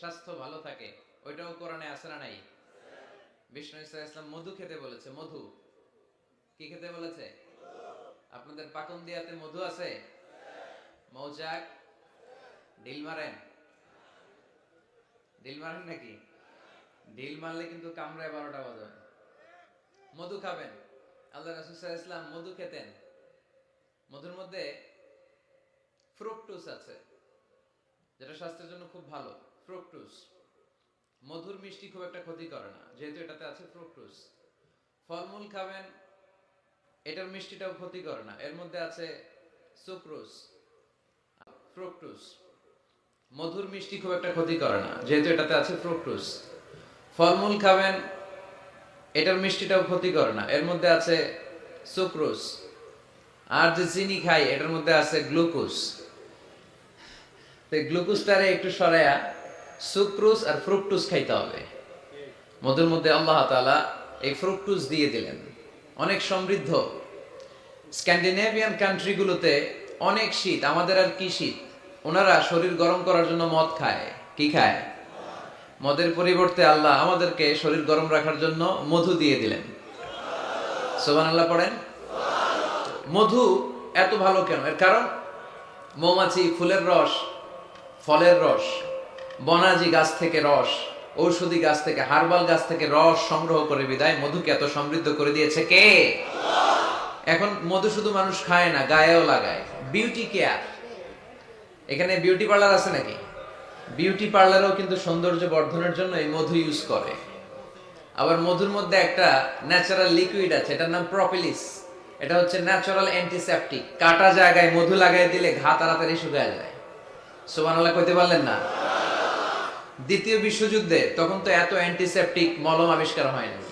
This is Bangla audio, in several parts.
স্বাস্থ্য ভালো থাকে, ওইটাও কোরআনে আছে না নাই? বিষ্ণু ইসা ইসলাম মধু খেতে বলেছে, মধু। কি খেতে বলেছে? আপনাদের পাকন দিয়াতে মধু আছে? মৌজাক ডিল মারেন। ডিল মারেন নাকি? ডিল মারলে কিন্তু কামড়ায় বারোটা বাজাবে মধু খাবেন। আল্লাহ রাসুল ইসলাম মধু খেতেন। মধুর মধ্যে ফ্রুকটুস আছে, যেটা স্বাস্থ্যের জন্য খুব ভালো। ফ্রুকটুস মধুর মিষ্টি খুব একটা ক্ষতি করে না, যেহেতু এটাতে আছে ফ্রুকটুস ফলমূল খাবেন, এটার মিষ্টিটাও ক্ষতি করে না। এর মধ্যে আছে সুক্রোজ ফ্রুকটুস মধুর মিষ্টি খুব একটা ক্ষতি করে না, যেহেতু এটাতে আছে ফ্রুকটুস ফলমূল খাবেন, এটার মিষ্টিটাও ক্ষতি করে না। এর মধ্যে আছে সুক্রোজ আর যে চিনি খাই, এটার মধ্যে আছে গ্লুকোজ তো গ্লুকোজটারে একটু সরাইয়া সুক্রোজ আর ফ্রুকটুস খাইতে হবে। মধুর মধ্যে আল্লাহ তাআলা এই ফ্রুকটুস দিয়ে দিলেন। অনেক সমৃদ্ধ। স্ক্যান্ডিনেভিয়ান কান্ট্রিগুলোতে অনেক শীত, আমাদের আর কি শীত? ওনারা শরীর গরম করার জন্য মদ খায়। কি খায়? মদের পরিবর্তে আল্লাহ আমাদেরকে শরীর গরম রাখার জন্য মধু দিয়ে দিলেন। সোবান আল্লাহ পড়েন? মধু এত ভালো কেন? এর কারণ? মৌমাছি, ফুলের রস, ফলের রস। বনাজি গাছ থেকে রস, ঔষধি গাছ থেকে, হার্বাল গাছ থেকে রস সংগ্রহ করে বিদায়। মধুকে এত সমৃদ্ধ করে দিয়েছে কে? এখন মধু শুধু মানুষ খায় না, গায়েও লাগায়। Beauty care. এখানে বিউটি পার্লার আছে নাকি? বিউটি পার্লারও কিন্তু সৌন্দর্য বর্ধনের জন্য এই মধু ইউজ করে। আবার মধুর মধ্যে একটা ন্যাচারাল লিকুইড আছে, এটার নাম প্রপিলিস এটা হচ্ছে ন্যাচারাল অ্যান্টিসেপটিক কাটা জায়গায় মধু লাগাই দিলে ঘা তাড়াতাড়ি শুকায় যায়। সুবহানাল্লাহ কইতে পারলেন না? দ্বিতীয় বিশ্বযুদ্ধে তখন তো এত অ্যান্টিসেপটিক মলম আবিষ্কার হয়নি।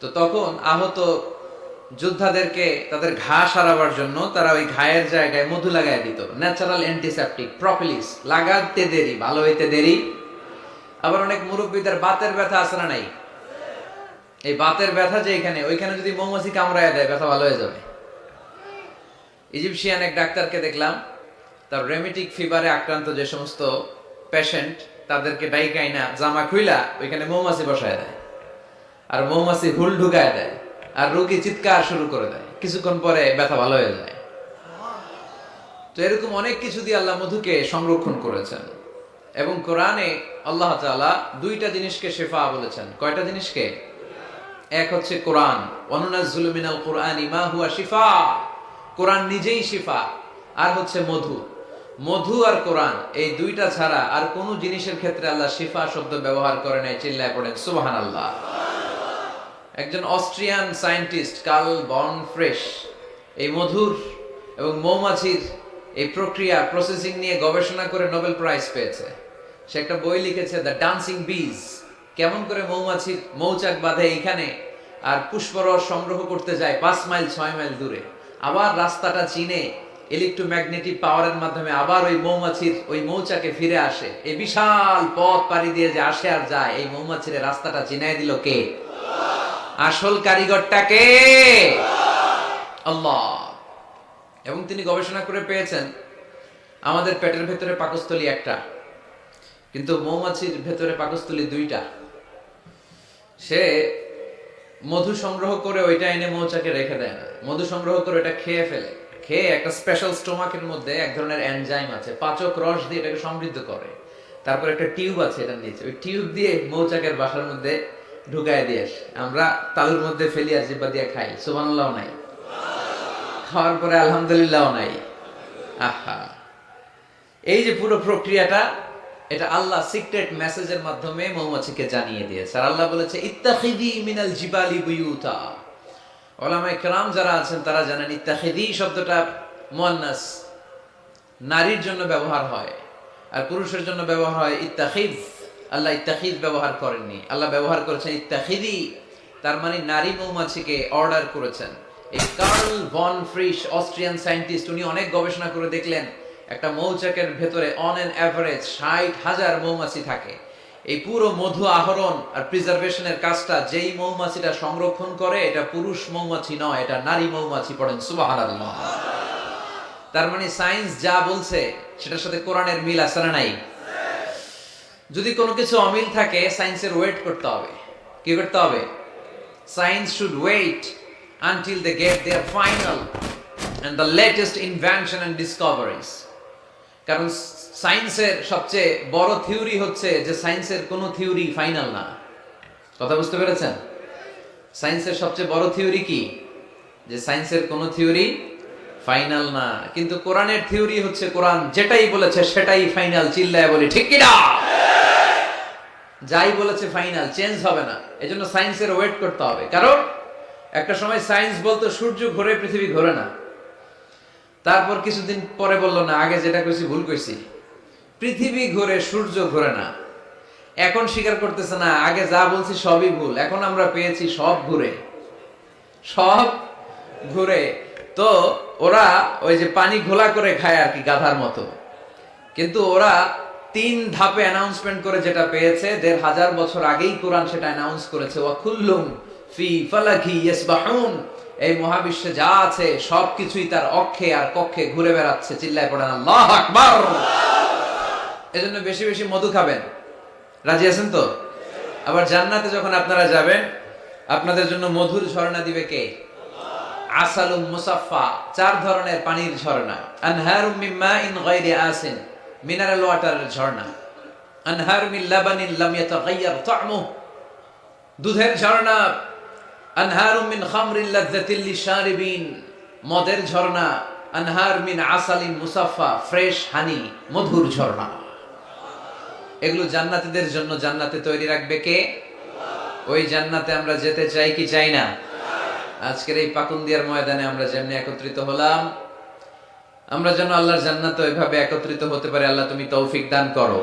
তো তখন আহত যোদ্ধাদেরকে তাদের ঘা সারাবার জন্য তারা ওই ঘায়ের জায়গায় মধু লাগাই দিত। ন্যাচারাল অ্যান্টিসেপটিক প্রপিলিস লাগাতে দেরি, ভালো হইতে দেরি। আবার অনেক মুরব্বীদের বাতের ব্যথা আছে না নাই? এই বাতের ব্যথা যে এখানে, ওইখানে যদি মৌমাছি কামড়ায় দেয়, ব্যথা ভালো হয়ে যাবে। ইজিপশিয়ান এক ডাক্তারকে দেখলাম, তার রেমিটিক ফিভারে আক্রান্ত যে সমস্ত পেশেন্ট তাদেরকে ডাইকাইনা জামা খুইলা ওইখানে মৌমাছি বসায় দেয়। আর মৌমাছি হুল ঢুকায় দেয়, আর রোগী চিৎকার শুরু করে দেয়। কিছুক্ষণ পরে ব্যথা ভালো হয়ে যায়। তো এরকম অনেক কিছু দিয়ে আল্লাহ মধুকে সংরক্ষণ করেছেন। এবং কোরআনে আল্লাহ তাআলা দুইটা জিনিসকে শেফা বলেছেন। কয়টা জিনিসকে? এক হচ্ছে কোরআন। শিফা। কোরআন নিজেই শিফা। আর হচ্ছে মধু। মধু আর কোরআন, এই দুইটা ছাড়া আর কোন জিনিসের ক্ষেত্রে আল্লাহ শিফা শব্দ ব্যবহার করে নাই, চিল্লায় পড়েন সুবাহান আল্লাহ একজন Austrian scientist, Karl von Frisch, এই মধুর এবং মৌমাছির এই প্রক্রিয়া, প্রসেসিং নিয়ে গবেষণা করে নোবেল প্রাইজ পেয়েছে। সে একটা বই লিখেছে, দ্য ডান্সিং বিজ কেমন করে মৌমাছির মৌচাক বাঁধে এইখানে আর পুষ্পরস সংগ্রহ করতে যায় পাঁচ মাইল, ছয় মাইল দূরে। আবার রাস্তাটা চিনে ইলেকট্রোম্যাগনেটিক পাওয়ারের মাধ্যমে আবার ওই মৌমাছির, ওই মৌচাকে ফিরে আসে। এই বিশাল পথ পাড়ি দিয়ে যে আসে আর যায়, এই মৌমাছির রাস্তাটা চিনাই দিল কে? আসল কারিগরটাকে আল্লাহ। এবং তিনি গবেষণা করে পেয়েছেন, আমাদের পেটের ভেতরে পাকস্থলী একটা, কিন্তু মৌমাছির ভেতরে পাকস্থলী দুইটা। সে মধু সংগ্রহ করে ওইটা এনে মৌচাকে রেখে দেয় না। মধু সংগ্রহ করে ওটা খেয়ে ফেলে। খেয়ে একটা স্পেশাল স্টোমাকের মধ্যে এক ধরনের এনজাইম আছে, পাচক রস দিয়ে এটাকে সমৃদ্ধ করে। তারপর একটা টিউব আছে এটার নিচে, ওই টিউব দিয়ে মৌচাকের বাসার মধ্যে ঢুকায় দিয়ে। আমরা তালুর মধ্যে ফেলি আসি বা দিয়ে খাই নাই। খাওয়ার পরে আলহামদুলিল্লাহ নাই। আহা। এই যে পুরো প্রক্রিয়াটা, এটা আল্লাহ সিক্রেট মেসেজের মাধ্যমে মৌমাছিকে জানিয়ে দিয়েছে। আর আল্লাহ বলেছে, ইত্তাখিদি মিনাল জিবালি বুয়ুতা। ওলামায়ে কেরাম যারা আছেন, তারা জানেন ইত্তাখিদি শব্দটা মুয়ান্নাস। নারীর জন্য ব্যবহার হয় আর পুরুষের জন্য ব্যবহার হয় ইত্তাখিদ। আল্লাহ ইত্তাখিদ ব্যবহার করেননি। আল্লাহ ব্যবহার করেছেন ইত্তাখিদি। তার মানে নারী মৌমাছিকে অর্ডার করেছেন। এই Karl von Frisch, Austrian scientist, উনি অনেক গবেষণা করে দেখলেন, একটা মৌচাকের ভেতরে অন এন অ্যাভারেজ ষাট হাজার মৌমাছি থাকে। এই পুরো মধু আহরণ আর প্রিজার্ভেশনের কাজটা যেই মৌমাছিটা সংরক্ষণ করে, এটা পুরুষ মৌমাছি নয়, এটা নারী মৌমাছি পড়েন, সুবহানাল্লাহ। তার মানে সায়েন্স যা বলছে, সেটার সাথে কোরআনের মিল আছে না নাই? যদি কোনো কিছু অমিল থাকে সায়েন্সের ওয়েট করতে হবে। কি করতে হবে? Science should wait until they get their final and the latest invention and discoveries কারণ সায়েন্সের সবচেয়ে বড় থিওরি হচ্ছে যে সায়েন্সের কোনো থিওরি ফাইনাল না। কথা বুঝতে পেরেছেন? সায়েন্সের সবচেয়ে বড় থিওরি কি? যে সায়েন্সের কোনো থিওরি ফাইনাল না। কিন্তু কোরআনের থিওরি হচ্ছে কোরআন যেটাই বলেছে সেটাই ফাইনাল চিল্লায় বলি, ঠিক কিনা? যাই বলেছে ফাইনাল চেঞ্জ হবে না। এজন্য সায়েন্সের ওয়েট করতে হবে। কারণ একটা সময় সায়েন্স বলতো সূর্য ঘোরে, পৃথিবী ঘোরে না। তারপর কিছুদিন পরে বলল, না, আগে যেটা কইছি ভুল কইছি। পৃথিবী ঘুরে সূর্য ঘুরে না। এখন স্বীকার করতেছে, না, আগে যা বলছি সবই ভুল। এখন আমরা পেয়েছি সব ঘুরে। সব ঘুরে। তো ওরা ওই যে পানি ঘোলা করে খায় আর কি গাধার মতো। কিন্তু ওরা তিন ধাপে অ্যানাউন্সমেন্ট করে যেটা পেয়েছে, দেড় হাজার বছর আগেই কোরআন সেটা অ্যানাউন্স করেছে ওয়াকুল্লুম ফি ফালাকি ইয়াসবাহুন। এই মহাবিশ্বে যা আছে, সবকিছুই তার অক্ষে আর কক্ষে ঘুরে বেড়াচ্ছে। চিল্লায় পড়েন, আল্লাহ আকবার! এজন্য বেশি বেশি মধু খাবেন। রাজি আছেন তো? আবার জান্নাতে যখন আপনারা যাবেন, আপনাদের জন্য মধুর ঝর্ণা দিবে কে? আসালুম মুসাফফা, চার ধরনের পানির ঝর্ণা। আনহারুম মিন মাইন গায়রি আসিন, মিনারেল ওয়াটারের ঝর্ণা। আনহার মিন লাবানিন লাম ইয়াতাগায়্যার তা'মুহু। দুধের ঝর্ণা আনহারুম মিন খামরিন লাযযাতিল লিশারিবিন। মদের ঝর্ণা, আনহার মিন আসালিন মুসাফফা ফ্রেশ হানি, মধুর ঝর্ণা। এগুলো জান্নাতীদের জন্য জান্নাতে তৈরি রাখবে কে? ওই জান্নাতে আমরা যেতে চাই কি চাই না? আজকের এই পাকুন্দিয়ার ময়দানে আমরা যেমনি একত্রিত হলাম, আমরা যেন আল্লাহর জান্নাতে ওইভাবে একত্রিত হতে পারে। আল্লাহ তুমি তৌফিক দান করো।